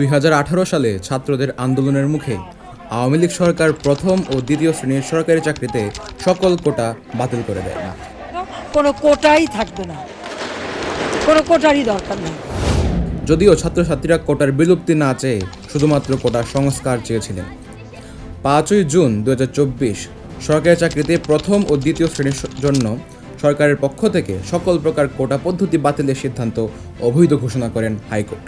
দুই হাজার আঠারো সালে ছাত্রদের আন্দোলনের মুখে আওয়ামী লীগ সরকার প্রথম ও দ্বিতীয় শ্রেণির সরকারি চাকরিতে সকল কোটা বাতিল করে দেয়। কোনো কোটাই থাকবে না। কোনো কোটারই দরকার নেই। যদিও ছাত্রছাত্রীরা কোটার বিলুপ্তি না চেয়ে শুধুমাত্র কোটার সংস্কার চেয়েছিলেন। পাঁচই জুন দু হাজার চব্বিশ সরকারি চাকরিতে প্রথম ও দ্বিতীয় শ্রেণির জন্য সরকারের পক্ষ থেকে সকল প্রকার কোটা পদ্ধতি বাতিলের সিদ্ধান্ত অবৈধ ঘোষণা করেন হাইকোর্ট।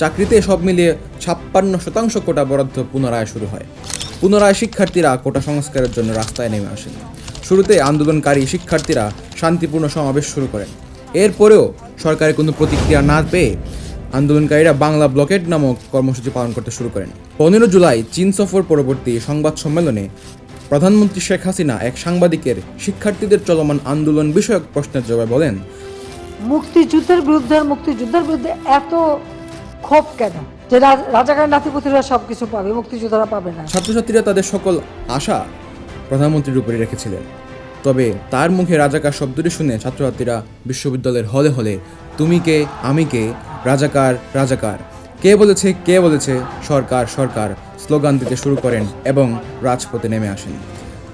চাকরিতে সব মিলিয়ে ছাপ্পান্ন শতাংশ কোটা বরাদ্দ পুনরায় শুরু হয়। পুনরায় শিক্ষার্থীরা কোটা সংস্কারের জন্য রাস্তায় নেমে আসেন। শুরুতে আন্দোলনকারী শিক্ষার্থীরা শান্তিপূর্ণ সমাবেশ শুরু করেন। এরপরেও সরকারের কোনো প্রতিক্রিয়া না পেয়ে আন্দোলনকারীরা বাংলা ব্লকেট নামক কর্মসূচি পালন করতে শুরু করেন। পনেরো জুলাই চীন সফর পরবর্তী সংবাদ সম্মেলনে প্রধানমন্ত্রী শেখ হাসিনা এক সাংবাদিকের শিক্ষার্থীদের চলমান আন্দোলন বিষয়ক প্রশ্নের জবাবে বলেন, মুক্তিযুদ্ধের বিরুদ্ধে মুক্তিযুদ্ধের বিরুদ্ধে এত ক্ষোভ কেন? যে রাজাকার নাতিপুতিরা সব কিছু পাবে, মুক্তিযোদ্ধারা পাবে না। ছাত্রছাত্রীরা তাদের সকল আশা প্রধানমন্ত্রীর উপরে রেখেছিলেন। তবে তার মুখে রাজাকার শব্দটি শুনে ছাত্রছাত্রীরা বিশ্ববিদ্যালয়ের হলে হলে, তুমি কে? আমি কে? রাজাকার রাজাকার। কে বলেছে কে বলেছে? সরকার সরকার। স্লোগান দিতে শুরু করেন এবং রাজপথে নেমে আসেন।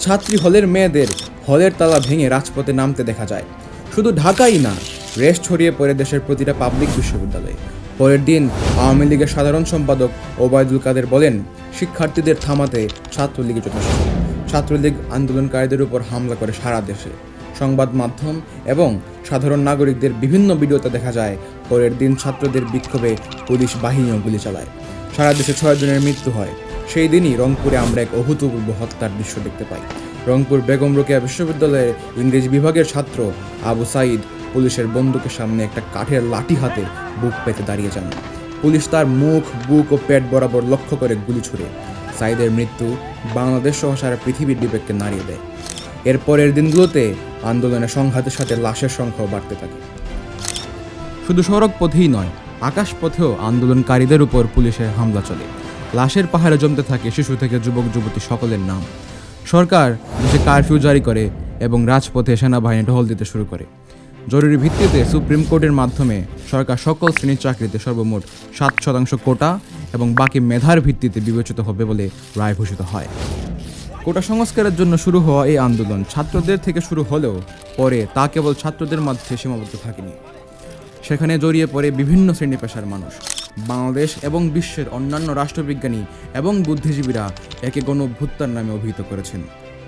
ছাত্রী হলের মেয়েদের হলের তালা ভেঙে রাজপথে নামতে দেখা যায়। শুধু ঢাকাই না, রেশ ছড়িয়ে পড়ে দেশের প্রতিটা পাবলিক বিশ্ববিদ্যালয়ে। পরের দিন আওয়ামী লীগের সাধারণ সম্পাদক ওবায়দুল কাদের বলেন, শিক্ষার্থীদের থামাতে ছাত্রলীগের যথেষ্ট। ছাত্রলীগ আন্দোলনকারীদের উপর হামলা করে সারা দেশে। সংবাদ মাধ্যম এবং সাধারণ নাগরিকদের বিভিন্ন ভিডিওতে দেখা যায়, পরের দিন ছাত্রদের বিক্ষোভে পুলিশ বাহিনীও গুলি চালায়। সারা দেশে ছয় জনের মৃত্যু হয়। সেই দিনই রংপুরে আমরা এক অভূতপূর্ব হত্যার দৃশ্য দেখতে পাই। রংপুর বেগম রোকেয়া বিশ্ববিদ্যালয়ের ইংরেজি বিভাগের ছাত্র আবু সাইদ পুলিশের বন্দুকের সামনে একটা কাঠের লাঠি হাতে বুক পেতে দাঁড়িয়ে যান। পুলিশ তার মুখ, বুক ও পেট বরাবর লক্ষ্য করে গুলি ছুড়ে। সাইদের মৃত্যু বাংলাদেশ সহ সারা পৃথিবীর বিবেককে নাড়িয়ে দেয়। এরপরের দিনগুলোতে আন্দোলনের সংঘাতের সাথে লাশের সংখ্যাও বাড়তে থাকে। শুধু সড়ক পথেই নয়, আকাশ পথেও আন্দোলনকারীদের উপর পুলিশের হামলা চলে। লাশের পাহাড়ে জমতে থাকে শিশু থেকে যুবক, যুবতী সকলের নাম। সরকার দেশে কারফিউ জারি করে এবং রাজপথে সেনাবাহিনী টহল দিতে শুরু করে। জরুরি ভিত্তিতে সুপ্রিম কোর্টের মাধ্যমে সরকার সকল শ্রেণির চাকরিতে সর্বমোট সাত শতাংশ কোটা এবং বাকি মেধার ভিত্তিতে বিবেচিত হবে বলে রায় ঘোষিত হয়। কোটা সংস্কারের জন্য শুরু হওয়া এই আন্দোলন ছাত্রদের থেকে শুরু হলেও পরে তা কেবল ছাত্রদের মধ্যে সীমাবদ্ধ থাকেনি। সেখানে জড়িয়ে পড়ে বিভিন্ন শ্রেণি পেশার মানুষ। বাংলাদেশ এবং বিশ্বের অন্যান্য রাষ্ট্রবিজ্ঞানী এবং বুদ্ধিজীবীরা একে গণ অভ্যুত্থান নামে অভিহিত করেছেন।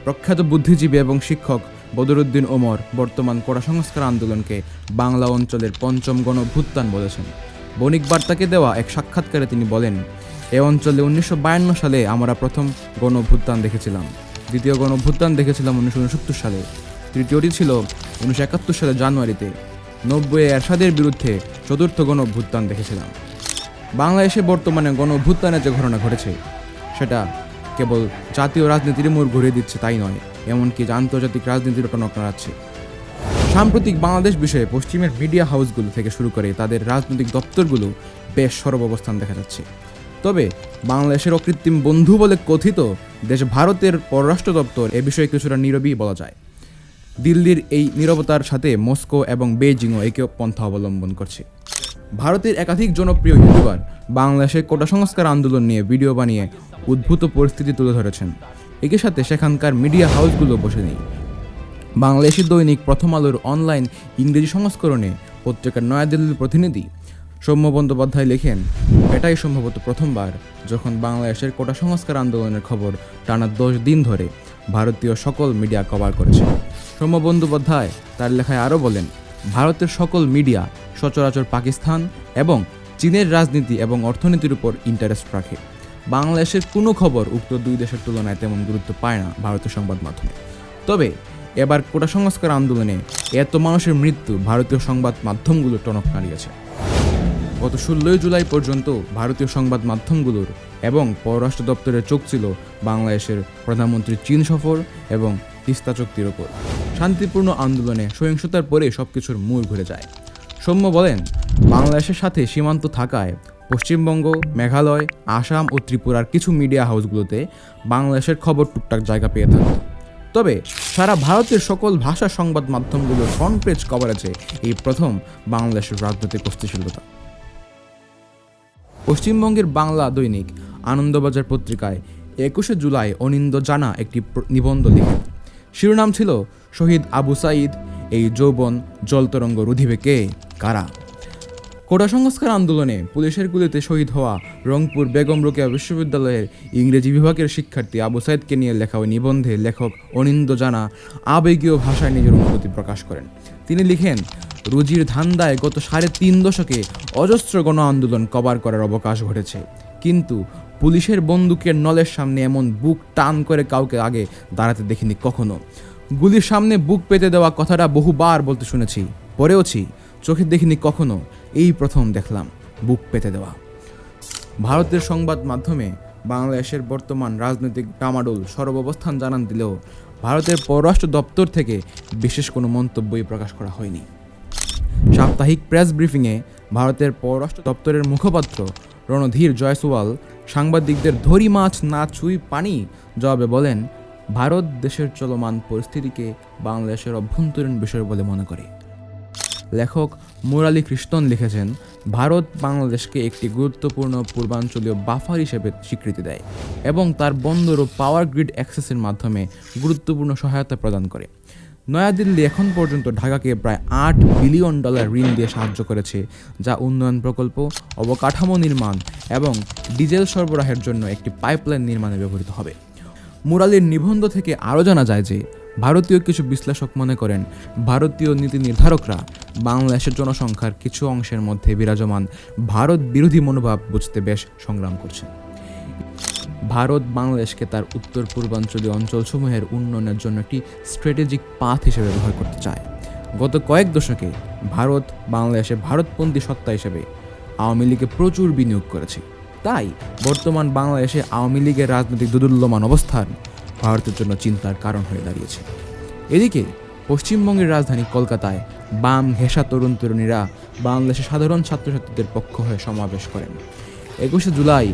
প্রখ্যাত বুদ্ধিজীবী এবং শিক্ষক বদরুদ্দিন ওমর বর্তমান কোটা সংস্কার আন্দোলনকে বাংলা অঞ্চলের পঞ্চম গণ অভ্যুত্থান বলেছেন। বণিক বার্তাকে দেওয়া এক সাক্ষাৎকারে তিনি বলেন, এ অঞ্চলে উনিশশো বায়ান্ন সালে আমরা প্রথম গণ অভ্যুত্থান দেখেছিলাম। দ্বিতীয় গণ অভ্যুত্থান দেখেছিলাম উনিশশো উনসত্তর সালে। তৃতীয়টি ছিল উনিশশো একাত্তর সালের জানুয়ারিতে। নব্বই এরশাদের বিরুদ্ধে চতুর্থ গণ দেখেছিলাম। বাংলাদেশে বর্তমানে গণ যে ঘটনা ঘটেছে, সেটা কেবল জাতীয় রাজনীতির মোড় ঘুরিয়ে দিচ্ছে তাই নয়। এমনকি আন্তর্জাতিক রাজনীতিরও টনক নাড়াচ্ছে সাম্প্রতিক বাংলাদেশ বিষয়ে পশ্চিমের মিডিয়া হাউসগুলো থেকে শুরু করে তাদের রাজনৈতিক দপ্তরগুলো বেশ সরব অবস্থান দেখা যাচ্ছে। তবে বাংলাদেশের অকৃত্রিম বন্ধু বলে কথিত দেশ ভারতের পররাষ্ট্র দপ্তর এ বিষয়ে কিছুটা নীরবই বলা যায়। দিল্লির এই নীরবতার সাথে মস্কো এবং বেইজিংও একে পন্থা অবলম্বন করছে। ভারতের একাধিক জনপ্রিয় ইউটিউবার বাংলাদেশের কোটা সংস্কার আন্দোলন নিয়ে ভিডিও বানিয়ে উদ্ভূত পরিস্থিতি তুলে ধরেছেন। একই সাথে সেখানকার মিডিয়া হাউসগুলো বসে নেই। বাংলাদেশি দৈনিক প্রথম আলোর অনলাইন ইংরেজি সংস্করণে পত্রিকার নয়াদিল্লির প্রতিনিধি সৌম্য বন্দ্যোপাধ্যায় লেখেন, এটাই সম্ভবত প্রথমবার যখন বাংলাদেশের কোটা সংস্কার আন্দোলনের খবর টানা দশ দিন ধরে ভারতীয় সকল মিডিয়া কভার করেছে। সৌম্য বন্দ্যোপাধ্যায় তার লেখায় আরও বলেন, ভারতের সকল মিডিয়া সচরাচর পাকিস্তান এবং চীনের রাজনীতি এবং অর্থনীতির উপর ইন্টারেস্ট রাখে। বাংলাদেশের কোনো খবর উক্ত দুই দেশের তুলনায় তেমন গুরুত্ব পায় না ভারতীয় সংবাদ মাধ্যমে। তবে, এবার কোটা সংস্কার আন্দোলনে এত মানুষের মৃত্যু ভারতীয় সংবাদ মাধ্যমগুলো টনক নাড়িয়েছে। গত ষোলোই জুলাই পর্যন্ত ভারতীয় সংবাদ মাধ্যমগুলোর এবং পররাষ্ট্র দপ্তরের চোখ ছিল বাংলাদেশের প্রধানমন্ত্রীর চীন সফর এবং তিস্তা চুক্তির ওপর। শান্তিপূর্ণ আন্দোলনে সহিংসতার পরে সবকিছুর মূল ঘুরে যায়। সৌম্য বলেন, বাংলাদেশের সাথে সীমান্ত থাকায় পশ্চিমবঙ্গ, মেঘালয়, আসাম ও ত্রিপুরার কিছু মিডিয়া হাউসগুলোতে বাংলাদেশের খবর টুকটাক জায়গা পেয়ে থাকে। তবে সারা ভারতের সকল ভাষা সংবাদ মাধ্যমগুলোর ফ্রন্ট পেজ কভারেজে এই প্রথম বাংলাদেশের রাজনৈতিক অস্থিশীলতা পশ্চিমবঙ্গের বাংলা দৈনিক আনন্দবাজার পত্রিকায় একুশে জুলাই অনিন্দ জানা একটি নিবন্ধ লিখেন শিরোনাম ছিল, শহীদ আবু সাইদ এই যৌবন জলতরঙ্গ রুধিবে কে? কারা? কোটা সংস্কার আন্দোলনে পুলিশের গুলিতে শহীদ হওয়া রংপুর বেগম রোকেয়া বিশ্ববিদ্যালয়ের ইংরেজি বিভাগের শিক্ষার্থী আবু সাইদকে নিয়ে লেখা ওই নিবন্ধে লেখক অনিন্দ জানা আবেগীয় ভাষায় নিজের অনুভূতি প্রকাশ করেন। তিনি লিখেন, রুজির ধান্দায় গত সাড়ে তিন দশকে অজস্র গণ আন্দোলন কভার করার অবকাশ ঘটেছে। কিন্তু পুলিশের বন্দুকের নলের সামনে এমন বুক টান করে কাউকে আগে দাঁড়াতে দেখিনি কখনো। গুলির সামনে বুক পেতে দেওয়া কথাটা বহুবার বলতে শুনেছি পরেওছি চোখে দেখিনি কখনো। এই প্রথম দেখলাম, বুক পেতে দেওয়া। ভারতের সংবাদ মাধ্যমে বাংলাদেশের বর্তমান রাজনৈতিক ডামাডোল সর্বাবস্থান জানান দিলেও ভারতের পররাষ্ট্র দপ্তর থেকে বিশেষ কোনো মন্তব্যই প্রকাশ করা হয়নি। সাপ্তাহিক প্রেস ব্রিফিংয়ে ভারতের পররাষ্ট্র দপ্তরের মুখপাত্র রণধীর জয়সওয়াল সাংবাদিকদের ধরি মাছ না ছুঁই পানি জবাবে বলেন, ভারত দেশের চলমান পরিস্থিতিকে বাংলাদেশের অভ্যন্তরীণ বিষয় বলে মনে করে। লেখক মুরালি কৃষ্ণন লিখেছেন, ভারত বাংলাদেশকে একটি গুরুত্বপূর্ণ পূর্বাঞ্চলীয় বাফার হিসেবে স্বীকৃতি দেয় এবং তার বন্দর ও পাওয়ার গ্রিড অ্যাক্সেসের মাধ্যমে গুরুত্বপূর্ণ সহায়তা প্রদান করে। নয়াদিল্লি এখন পর্যন্ত ঢাকাকে প্রায় আট বিলিয়ন ডলার ঋণ দিয়ে সাহায্য করেছে, যা উন্নয়ন প্রকল্প, অবকাঠামো নির্মাণ এবং ডিজেল সরবরাহের জন্য একটি পাইপলাইন নির্মাণে ব্যবহৃত হবে। মুরালির নিবন্ধ থেকে আরও জানা যায় যে ভারতীয় কিছু বিশ্লেষক মনে করেন, ভারতীয় নীতি নির্ধারকরা বাংলাদেশের জনসংখ্যার কিছু অংশের মধ্যে বিরাজমান ভারত বিরোধী মনোভাব বুঝতে বেশ সংগ্রাম করছেন। ভারত বাংলাদেশকে তার উত্তর পূর্বাঞ্চলীয় অঞ্চলসমূহের উন্নয়নের জন্য একটি স্ট্র্যাটেজিক পাথ হিসেবে ব্যবহার করতে চায়। গত কয়েক দশকে ভারত বাংলাদেশে ভারতপন্থী সত্তা হিসেবে আওয়ামী লীগে প্রচুর বিনিয়োগ করেছে। তাই বর্তমান বাংলাদেশে আওয়ামী লীগের রাজনৈতিক দুদুল্যমান অবস্থান ভারতের জন্য চিন্তার কারণ হয়ে দাঁড়িয়েছে। এদিকে, পশ্চিমবঙ্গের রাজধানী কলকাতায় বাম ঘেঁষা তরুণ তরুণীরা বাংলাদেশের সাধারণ ছাত্রছাত্রীদের পক্ষ হয়ে সমাবেশ করেন। একুশে জুলাই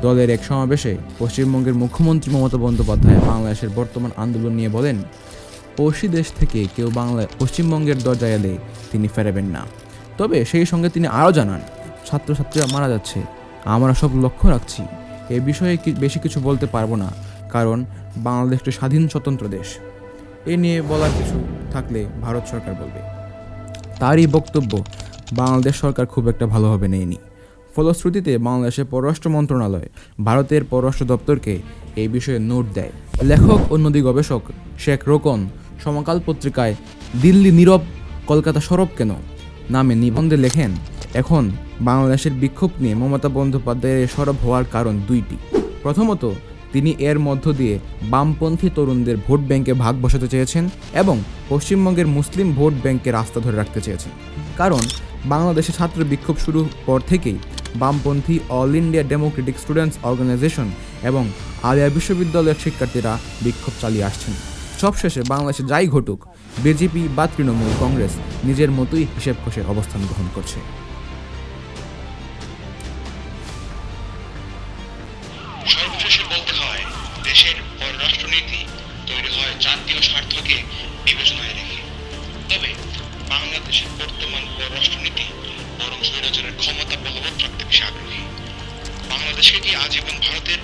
দলের এক সমাবেশে পশ্চিমবঙ্গের মুখ্যমন্ত্রী মমতা বন্দ্যোপাধ্যায় বাংলাদেশের বর্তমান আন্দোলন নিয়ে বলেন পড়শি দেশ থেকে কেউ বাংলা পশ্চিমবঙ্গের দরজায় এলে তিনি ফেরাবেন না। তবে সেই সঙ্গে তিনি আরও জানান, ছাত্রছাত্রীরা মারা যাচ্ছে, আমরা সব লক্ষ্য রাখছি। এ বিষয়ে বেশি কিছু বলতে পারব না। কারণ বাংলাদেশ একটি স্বাধীন স্বতন্ত্র দেশ। এ নিয়ে বলার কিছু থাকলে ভারত সরকার বলবে। তারই বক্তব্য, বাংলাদেশ সরকার খুব একটা ভালোভাবে নেয়নি। ফলশ্রুতিতে বাংলাদেশের পররাষ্ট্র মন্ত্রণালয় ভারতের পররাষ্ট্র দপ্তরকে এই বিষয়ে নোট দেয়। লেখক ও নদী গবেষক শেখ রোকন সমকাল পত্রিকায়, দিল্লি নীরব, কলকাতা সরব কেন? নামে নিবন্ধে লেখেন, এখন বাংলাদেশের বিক্ষোভ নিয়ে মমতা বন্দ্যোপাধ্যায়ের সরব হওয়ার কারণ দুইটি। প্রথমত তিনি এর মধ্য দিয়ে বামপন্থী তরুণদের ভোট ব্যাংকে ভাগ বসাতে চেয়েছেন এবং পশ্চিমবঙ্গের মুসলিম ভোট ব্যাংকে রাস্তা ধরে রাখতে চেয়েছেন। কারণ বাংলাদেশে ছাত্র বিক্ষোভ শুরু পর থেকেই বামপন্থী all India democratic students organisation এবং আলিয়া বিশ্ববিদ্যালয়ের শিক্ষার্থীরা বিক্ষোভ চালিয়ে আসছেন। সবশেষে বাংলাদেশে যাই ঘটুক, বিজেপি বা তৃণমূল কংগ্রেস নিজের মতোই হিসেব কষে অবস্থান গ্রহণ করছে। দেশের পররাষ্ট্রনীতি তৈরি হয় জাতীয় স্বার্থকে বিবেচনায় রেখে। তবে বাংলাদেশের বর্তমান পররাষ্ট্রনীতি বরং স্বৈরাচারের ক্ষমতা বলবৎ রাখতে বেশি আগ্রহী। বাংলাদেশকে কি আজীবন ভারতের